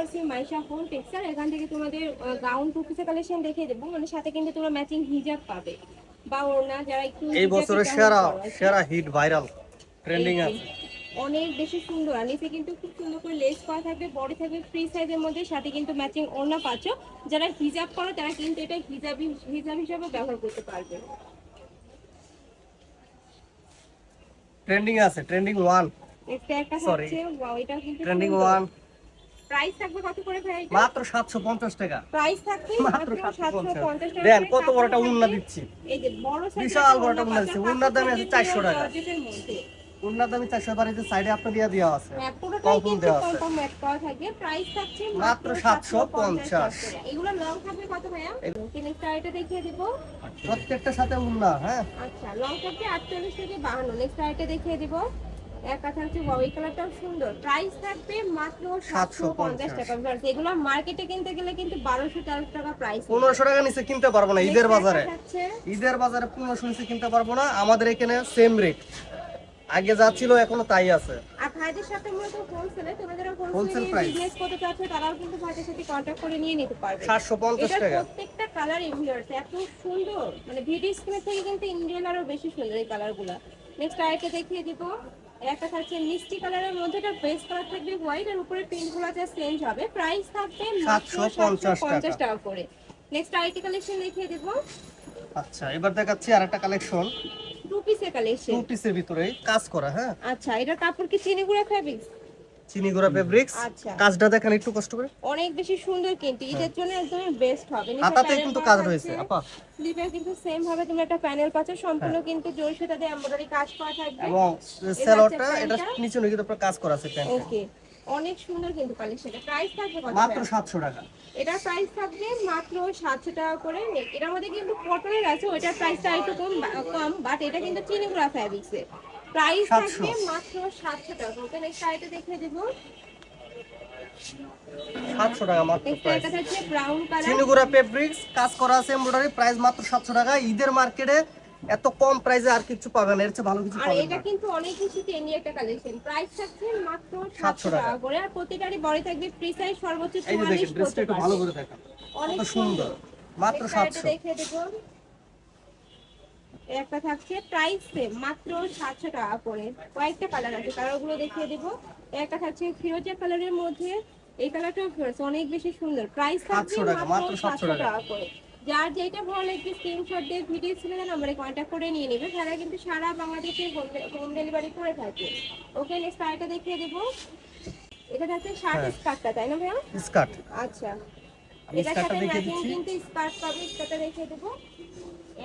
আসছি Maisha home textile এখান থেকে তোমাদের গাউন টু পিসের কালেকশন দেখিয়ে দেবো। মানে সাথে কিন্তু তোমরা ম্যাচিং হিজাব পাবে। বা ওড়না যারা একটু এই বছরের সেরা সেরা হিট ভাইরাল ট্রেন্ডিং আছে। অনেক বেশি সুন্দর। আর নিচে কিন্তু খুব সুন্দর করে লেস করা থাকবে বডি থাকবে ফ্রি সাইজের মধ্যে সাথে কিন্তু ম্যাচিং ওড়না পাচ্ছ। যারা হিজাব করো তারা কিন্তু এটা হিজাব হিজাব হিসাবে ব্যবহার করতে পারবে। ট্রেন্ডিং আছে ট্রেন্ডিং ওয়ান একটা একটা. থাকছে wow, এটা কিন্তু ট্রেন্ডিং ওয়ান প্রাইস থাকবে কত করে ভাই মাত্র সাতশো পঞ্চাশ টাকা প্রাইস থাকবে মাত্র মাত্র 750 টাকা দেন কত বড় একটা উন্না দিচ্ছি এই যে বড় size বিশাল একটা বড় একটা ওড়না উন্না দিচ্ছে। উন্নার দামই আছে কাপড় 400 টাকা। দামি সাইডে আপনার দিয়ে দেওয়া আছে হ্যাঁ, দেওয়া আছে করা থাকবে। প্রাইস থাকছে মাত্র 750 টাকা করে। এগুলো লং থাকবে কত ভাইয়া? কিনেকটা এটা দেখিয়ে দিব। প্রত্যেকটার সাথে উন্না হ্যাঁ আচ্ছা, লং থাকবে 48 থেকে 52 নেক্সট আইটা দেখিয়ে দিব। এক কথা হচ্ছে wow, এই কালারটাও সুন্দর। প্রাইস থাকবে মাত্র 750 টাকা। এগুলো মার্কেটে কিনতে গেলে কিন্তু 1200 1300 টাকা প্রাইস। পনেরোশো টাকা নিচে কিনতে পারব না ঈদের বাজারে। ঈদের বাজারে পনেরোশো নিচে কিনতে পারব না আমাদের এখানে সেম রেট আগে যা ছিল এখনও তাই আছে। আর ভাইদের সাথে মূলত হোলসেলে তোমরা যারা Wholesale বিজনেস করতে চাচ্ছ তারাও কিন্তু ভাইদের সাথে কন্ট্যাক্ট করে নিয়ে নিতে পারবে। সাতশো পঞ্চাশ এটার টাকা। প্রত্যেকটা কালার ইভিয়ার্স এত সুন্দর। মানে ভিডিও স্ক্রিনের থেকে কিন্তু ইন্ডিয়ান আরও বেশি সুন্দর এই কালারগুলো নেক্সট আরেকটা দেখিয়ে দিব। একটা থাকছে মিষ্টি কালারের মধ্যে বেস কালার থাকবে হোয়াইট আর উপরে প্রিন্টগুলো যা চেঞ্জ হবে প্রাইস থাকবে 750 পঞ্চাশ টাকা। করে। নেক্সট আইটি কালেকশন দেখিয়ে দেব। আচ্ছা এবার দেখাচ্ছি আর একটা কালেকশন টু পিসের কালেকশন টু পিসের ভিতরে কাজ করা হ্যাঁ? আচ্ছা এটার কাপড় কি চিনি গুঁড়া ফ্যাব্রিক্স চিনি গোড়া ফেব্রিক্স আচ্ছা। কাজটা দেখেন একটু কষ্ট করে। অনেক বেশি সুন্দর কিন্তু ঈদের জন্য একদমই বেস্ট হবে। হাতাতে কিন্তু কাজ রয়েছে আপা। স্লিপে কিন্তু সেম ভাবে তুমি একটা প্যানেল পাচ্ছ। সম্পূর্ণ কিন্তু জোর সুতাতে এমব্রয়ডারি কাজ করা থাকবে। এবং সেলরটা এটা। নিচে কিন্তু আপনার কাজ করা আছে প্যান্টে ওকে অনেক সুন্দর কিন্তু কালেকশনটা প্রাইস থাকবে কত মাত্র ভাইয়া? সাতশো টাকা। এটার প্রাইস থাকবে মাত্র সাতশো টাকা করে। এটার মধ্যে কিন্তু কটনের আছে ওইটার প্রাইসটা একটু কম কম বাট এটা কিন্তু চিনিগুড়া ফ্যাব্রিক্সের প্রাইস থাকবে মাত্র সাতশো টাকা। ওকে নেক্সট আইটা দেখিয়ে দেবো। সাতশো টাকা মাত্র প্রাইস এটা থাকছে ব্রাউন কালার চিনিগুড়া ফেব্রিক্স কাজ করা আছে এমব্রয়ডারি প্রাইস মাত্র সাতশো টাকা। ঈদের মার্কেটে এত কম প্রাইসে আর কিছু পাবেন না এর চেয়ে ভালো কিছু আর এটা কিন্তু অনেক কিছু টেনি একটা কালেকশন প্রাইস থাকছে মাত্র 700 সাতশো টাকা। করে। আর প্রতিটারই বড় থাকবে সাইজ সর্বোচ্চ এই যে দেখেন ড্রেসটা একটু ভালো করে দেখেন। অনেক সুন্দর। মাত্র Next আরেকটা সাতশো। দেখে দেবো। এই একটা থাকছে প্রাইস সেম মাত্র সাতশো টাকা করে। কয়েকটা কালার আছে কালারগুলো দেখিয়ে দেবো। একটা থাকছে ফিরোজা কালারের মধ্যে এই কালারটাও ফিরোজা অনেক বেশি সুন্দর। প্রাইস থাকছে 700 টাকা, মাত্র মাত্র 700 সাতশো টাকা। করে। যার যেটা ভালো লাগবে স্ক্রিনশট দিয়ে ভিডিও ছিল নাম্বারে কন্ট্যাক্ট করে নিয়ে নেবে। তারা কিন্তু সারা বাংলাদেশে হোম ডেলিভারি করে থাকে। ওকে নেক্সট আরেকটা দেখিয়ে দেবো। এটা থাকছে শার্ট হ্যাঁ। স্কার্টটা তাই না ভাইয়া? স্কার্ট আচ্ছা। এটা সাথে দেখিয়ে ম্যাচিং দিচ্ছি। কিন্তু স্কার্ট পাবে স্কার্টটা দেখিয়ে দেবো।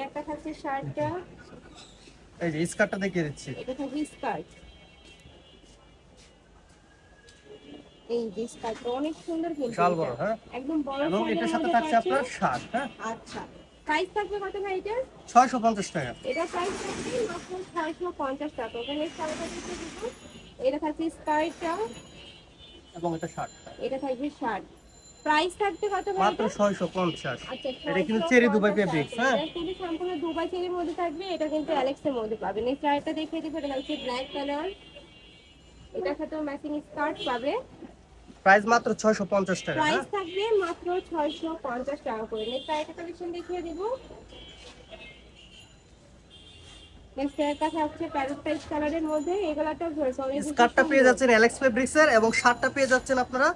একটা থাকছে শার্টটা। এই যে স্কার্টটা দেখিয়ে দিচ্ছি। এটা থাকবে স্কার্ট। এই যে স্কার্টটা অনেক সুন্দর কিন্তু বড় হ্যাঁ? একদম বড় এবং এটার সাথে থাকছে আপনার শার্ট হ্যাঁ? আচ্ছা। প্রাইস থাকবে কত ভাই পঞ্চাশ টাকা। এটা প্রাইস থাকবে মাত্র টাকা। ওখানে সালোটা দিতে দিব এটা থাকছে স্কার্টটা। এবং এটা শার্ট। এটা থাকবে শার্ট। প্রাইস থাকবে কত মাত্র এটা? ছয়শো পঞ্চাশ। আচ্ছা, এটা কিন্তু চেরি দুবাই। হ্যাঁ? এটা কিন্তু সম্পূর্ণ দুবাই চেরির মধ্যে থাকবে এটা কিন্তু অ্যালেক্সের মধ্যে পাবে। নেক্সট আরেকটা দেখিয়ে দিব এটা হচ্ছে ব্ল্যাক কালার এটার সাথে ম্যাচিং স্কার্ট পাবে। প্রাইস মাত্র ছয়শো পঞ্চাশ টাকা প্রাইস হ্যাঁ থাকবে মাত্র ছয়শো পঞ্চাশ টাকা করে। নেক্সট আরেকটা কালেকশন দেখিয়ে দিব। নেক্সট একটা থাকছে প্যারোট টাইপ কালারের মধ্যে। বেশি স্কার্টটা পেয়ে যাচ্ছেন অ্যালেক্স এবং শার্টটা পেয়ে যাচ্ছেন আপনারা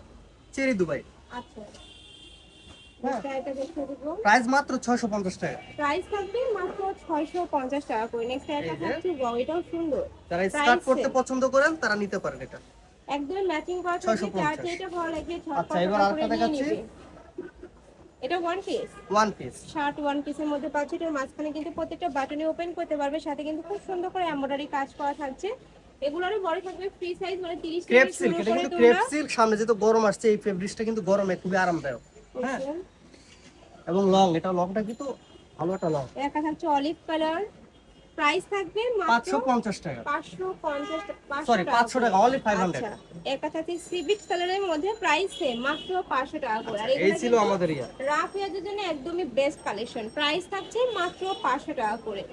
চেরি দুবাই। আচ্ছা। দিব প্রাইস মাত্র ছয়শো পঞ্চাশ টাকা। প্রাইস থাকবে মাত্র ছয়শো পঞ্চাশ টাকা করে। নেক্সট একটা। থাকছে এটাও সুন্দর। যারা পরতে same। পছন্দ করেন তারা নিতে পারেন এটা। একদম ম্যাচিং করা 650 যেটা ভালো লাগবে ঝটপট আচ্ছা, এবার আরেকটা দেখাচ্ছি। এটা one piece one piece shirt one পিসের মধ্যে পাচ্ছে। এটার মাঝখানে কিন্তু প্রত্যেকটা বাটনে ওপেন করতে পারবে। সাথে কিন্তু খুব সুন্দর করে এমব্রয়ডারি কাজ করা থাকছে। এগুলোরও বড় থাকবে ফ্রি সাইজ মানে 30 ক্রেপ সিল্ক এটা কিন্তু ক্রেপ সিল্ক সামনে যেহেতু গরম আসছে এই ফেব্রিক্সটা কিন্তু গরমে খুবই আরামদায়ক। হ্যাঁ? এবং লং এটা লংটা কিন্তু ভালো একটা লং একটা থাকছে অলিভ কালার প্রাইস থাকবে মাত্র পাঁচশো পঞ্চাশ টাকা। 550 সরি পাঁচশো টাকা অনলি ফাইভ হান্ড্রেড আচ্ছা একটা কালারের মধ্যে প্রাইস সেম মাত্র 500 টাকা করে। আর এই ছিল আমাদের ইয়া। রাফ ইয়াজের জন্য একদমই বেস্ট কালেকশন প্রাইস থাকছে মাত্র পাঁচশো টাকা করে।